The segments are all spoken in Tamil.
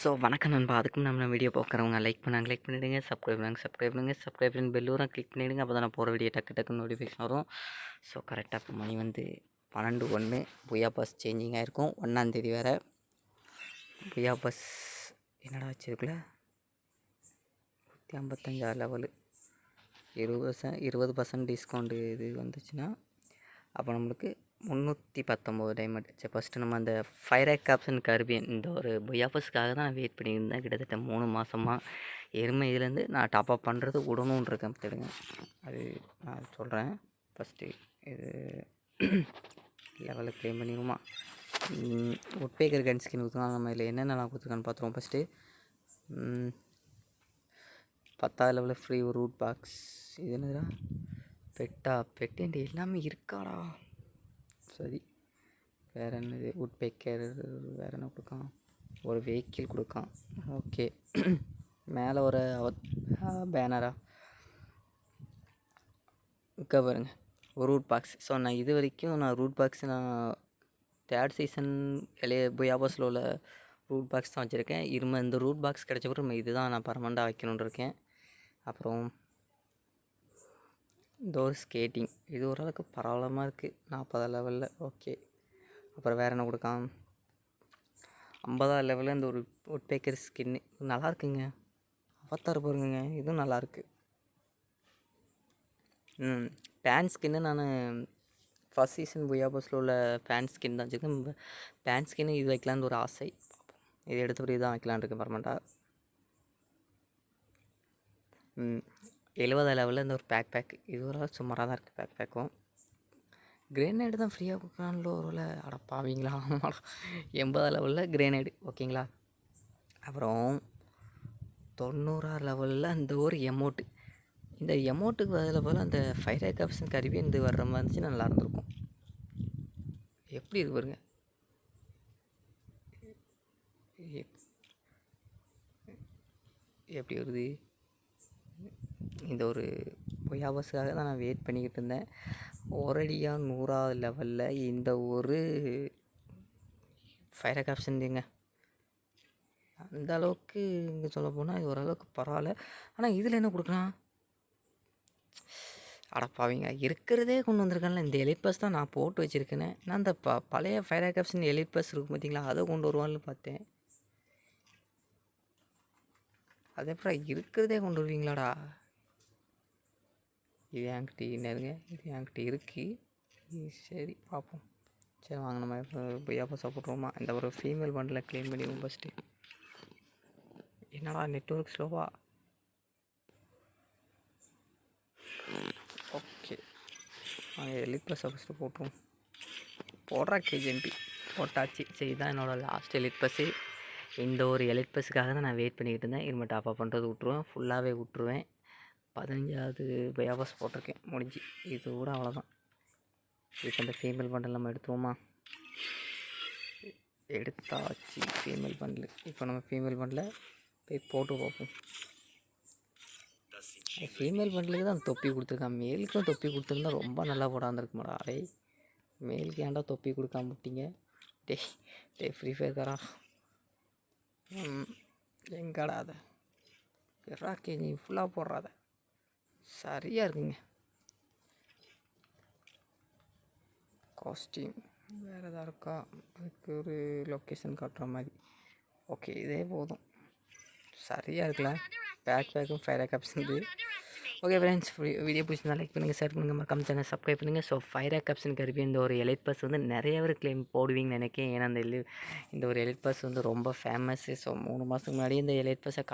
ஸோ வணக்கம் நண்பா. அதுக்கும் நம்ம வீடியோ பார்க்குறவங்க லைக் பண்ணாங்க லைக் பண்ணிவிடுங்க சப்ஸ்கிரைப் பண்ணுங்க சப்ஸ்கிரைப் பண்ணுங்க. சப்ஸ்கிரைப் பண்ணி பெல்லூரம் கிளிக் பண்ணிவிடுங்க அப்போ தான் நான் போகிற வீடியோ டக்கு டக்குன்னு நோட்டிஃபிகேஷன் வரும். ஸோ கரெக்டாக இப்போ மணி வந்து பன்னெண்டு ஒன்று. புயா பஸ் சேஞ்சிங் ஆகிருக்கும் ஒன்றாந்தேதி வேறு. புயா பஸ் என்னடா வச்சதுக்குள்ள நூற்றி ஐம்பத்தஞ்சா லெவலு இருபது பர்சன்ட் இருபது பர்சன்ட் டிஸ்கவுண்ட்டு இது வந்துச்சுன்னா அப்போ நம்மளுக்கு முந்நூற்றி பத்தொம்போது டைமண்ட் சரி ஃபஸ்ட்டு நம்ம அந்த ஃபைர் ஏக் ஆப்ஷன் கருவியன் இந்த ஒரு புயாபஸ்க்காக தான் நான் வெயிட் பண்ணியிருந்தேன். கிட்டத்தட்ட மூணு மாதமாக எருமை இதுலேருந்து நான் டாப் அப் பண்ணுறது விடணுன்னு இருக்கேன் அது நான் சொல்கிறேன் ஃபஸ்ட்டு இது லெவலில் க்ளைம் பண்ணிடுவோமா? உட்பேக்கர் கன் ஸ்கின் கொடுத்துருக்காங்க நம்ம இதில் என்னென்னலாம் கொடுத்துருக்கான்னு பார்த்துருவோம் ஃபஸ்ட்டு பத்தாவது லெவலில் ஃப்ரீ ஒரு ரூட் பாக்ஸ் இது என்னதுடா? பெட்டா பெட்டு எல்லாமே இருக்காடா. சரி. வேறு என்னது? உட் பேக்கர் வேறு என்ன கொடுக்கான்? ஒரு வெஹிக்கிள் கொடுக்கான். ஓகே. மேலே ஒரு பேனரா இங்கே பாருங்க. ஒரு ரூட் பாக்ஸ் ஸோ நான் இது வரைக்கும் நான் ரூட் பாக்ஸ் நான் தேர்ட் சீசன் இளைய புயாபாஸில் உள்ள ரூட் பாக்ஸ் தான் வச்சுருக்கேன். இரும இந்த ரூட் பாக்ஸ் கிடச்ச பிறகு இது தான் நான் பர்மனெண்ட்டாக வைக்கணுன்னு இருக்கேன். அப்புறம் இந்த ஒரு ஸ்கேட்டிங் இது ஓரளவுக்கு பரவலமாக இருக்குது நாற்பதா லெவலில் ஓகே அப்புறம் வேறு என்ன கொடுக்கான் ஐம்பதாவது லெவலில் இந்த ஒரு உட் பேக்கர் ஸ்கின்னு நல்லா இருக்குங்க. அவத்தார் பாருங்க இதுவும் நல்லாயிருக்கு ம். பேன் ஸ்கின்னு நான் ஃபஸ்ட் சீசன் புயாபஸில் உள்ள பேன் ஸ்கின் தான் வச்சுருக்கேன். பேன் ஸ்கின்னு இது வைக்கலான்னு ஒரு ஆசை. இது எடுத்தபடி தான் வைக்கலான்னு இருக்கேன் பர்மனெண்ட்டாக ம். எழுபதா லெவலில் இந்த ஒரு பேக் பேக் இது ஒரு சுமாராக தான் இருக்குது பேக் பேக்கும் கிரேனைடு தான் ஃப்ரீயாக கொடுக்குறான்ல ஒரு வேலை அட பாவீங்களா? ஆமாடா எண்பதா லெவலில் கிரேனைடு ஓகேங்களா அப்புறம் தொண்ணூறா லெவலில் அந்த ஒரு எமௌண்ட்டு இந்த எமௌண்ட்டுக்கு பதில் போல் அந்த ஃபைர் ஏக் ஆப்ஷன் கருவி இந்த வர்ற மாதிரி இருந்துச்சுன்னா நல்லா இருந்திருக்கும். எப்படி இருக்கு பாருங்க. எப்படி வருது? இந்த ஒரு பொய்யாபஸுக்காக தான் நான் வெயிட் பண்ணிக்கிட்டு இருந்தேன். ஒரடியாக நூறாவது லெவலில் இந்த ஒரு ஃபயர் ஆப்ஷன் ஏங்க அந்த அளவுக்கு இங்கே சொல்ல போனால் இது ஓரளவுக்கு பரவாயில்ல. ஆனால் இதில் என்ன கொடுக்கலாம்? அடப்பாவிங்க இருக்கிறதே கொண்டு வந்திருக்கான்ல. இந்த எலிட் பஸ் தான் நான் போட்டு வச்சுருக்கேனே. நான் அந்த ப பழைய ஃபயர் ஆப்ஷன் எலிட் பஸ் இருக்கும் பார்த்தீங்களா அதை கொண்டு வருவான்னு பார்த்தேன். அதே அப்புறம் இருக்கிறதே கொண்டு வருவீங்களாடா? இது என்கிட்ட என்னதுங்க? இது என்கிட்ட இருக்குது சரி பார்ப்போம் சரி வாங்க நம்ம பொய்யாப்பா சாப்பிட்ருவோமா? இந்த ஒரு ஃபீமேல் பண்டில் க்ளீன் பண்ணிடுவோம் ஃபஸ்ட்டு என்னடா நெட்ஒர்க் ஸ்லோவா ஓகே எலிட் பஸ்ஸை ஃபஸ்ட்டு போட்டுருவோம். போடுறா கேஜிஎம்பி போட்டாச்சு. சரி தான் என்னோடய லாஸ்ட் எலிட் பஸ்ஸு இந்த ஒரு எலிட் பஸ்ஸுக்காக தான் நான் வெயிட் பண்ணிக்கிட்டு இருந்தேன். இனிமே டாப் பண்ணுறது விட்ருவேன் ஃபுல்லாகவே விட்ருவேன் பதினஞ்சாவது பயாபாஸ் போட்டிருக்கேன். முடிஞ்சு. இது கூட அவ்வளோதான் இப்போ அந்த ஃபீமேல் பண்டில் நம்ம எடுத்துவோமா எடுத்தாச்சு ஃபீமேல் பண்டில் இப்போ நம்ம ஃபீமேல் பண்டில் போய் போட்டு பார்ப்போம். ஃபீமேல் பண்டிலுக்கு தான் தொப்பி கொடுத்துருக்கான். மேலுக்கும் தொப்பி கொடுத்துருந்தா ரொம்ப நல்லா போடாந்துருக்குமாடா. அடே மேலுக்கு ஏன்டா தொப்பி கொடுக்காம விட்டீங்க? டேய் டேய் ஃப்ரீ ஃபயர் தரா எங்கடா அதை? இறாக்கே நீ ஃபுல்லாக போடுறாத. சரியாக இருக்குங்க. காஸ்டியூம் வேறு எதாவது இருக்கா? அதுக்கு ஒரு லொக்கேஷன் காட்டுற மாதிரி. ஓகே இதே போதும். சரியாக இருக்குல்ல பேக் பேக்கும் ஃபயர் ஆப்ஷன் இது. ஓகே ஃப்ரெண்ட்ஸ் வீடியோ பிடிச்சிருந்தா லைக் பண்ணுங்கள் ஷேர் பண்ணுங்கள் மறக்காம சேனல் சப்ஸ்கிரைப் பண்ணுங்கள் ஸோ ஃபயர் ஆப்ஷன் கருவி இந்த ஒரு எலைட் பஸ் வந்து நிறைய பேர் கிளைம் போடுவீங்கன்னு நினைக்கிறேன். ஏன்னா அந்த இந்த ஒரு எலைட் பஸ் வந்து ரொம்ப ஃபேமஸ்ஸு ஸோ மூணு மாதத்துக்கு முன்னாடி இந்த எலைட் பஸ்ஸை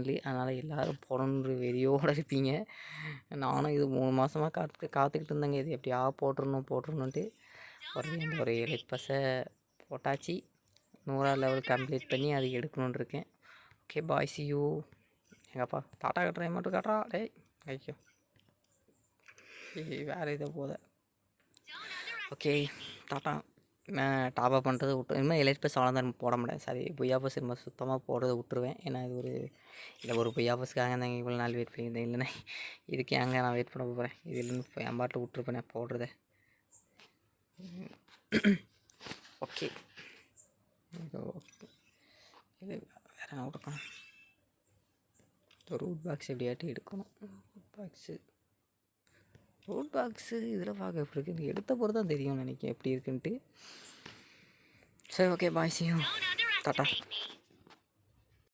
இல்லை அதனால் எல்லோரும் போடணுன்ற வெறியோடு இருப்பீங்க. நானும் இது மூணு மாதமாக காத்து காத்துக்கிட்டு இருந்தேங்க. இது எப்படியா போட்டுருணும் போட்டுருணுன்ட்டு இந்த ஒரு எலைட் பஸ்ஸை போட்டாச்சு. நூறாவது லெவல் கம்ப்ளீட் பண்ணி அது எடுக்கணுன்னு இருக்கேன். ஓகே பாய் சி யூ எங்கப்பா டாட்டா கட்டுறேன் மட்டும் காட்டுறா? டேய். ஐயோ வேறு இதை போத ஓகே டாட்டா நான் டாப் அப் பண்ணுறது விட்டு இனிமேல் எலைட் பஸ் அவ்வளோதான் போட முடியாது. சரி பொய்யா பஸ் இனிமேல் சுத்தமாக போடுறது விட்டுருவேன். ஏன்னா இது ஒரு இல்லை ஒரு பொய்யா பஸ்க்காக தான் இவ்வளோ நாள் வெயிட் பண்ணியிருந்தேன். இல்லைன்னா இதுக்கு ஏங்க நான் வெயிட் பண்ண போகிறேன் இது இல்லைன்னு என் பாட்டில் விட்டுருப்பேன் நான் போடுறத. ஓகே இது இது வேறு என்ன கொடுக்கணும்? ரூட் பாக்ஸ் எப்படியாட்டி எடுக்கணும். பாக்ஸு ரூட் பாக்ஸு இதில் பார்க்க எப்படி இருக்குன்னு எடுத்த பொறுத்து தான் தெரியும் நினைக்கிறேன். எப்படி இருக்குன்ட்டு. சரி ஓகே பாய் சியும் டாட்டா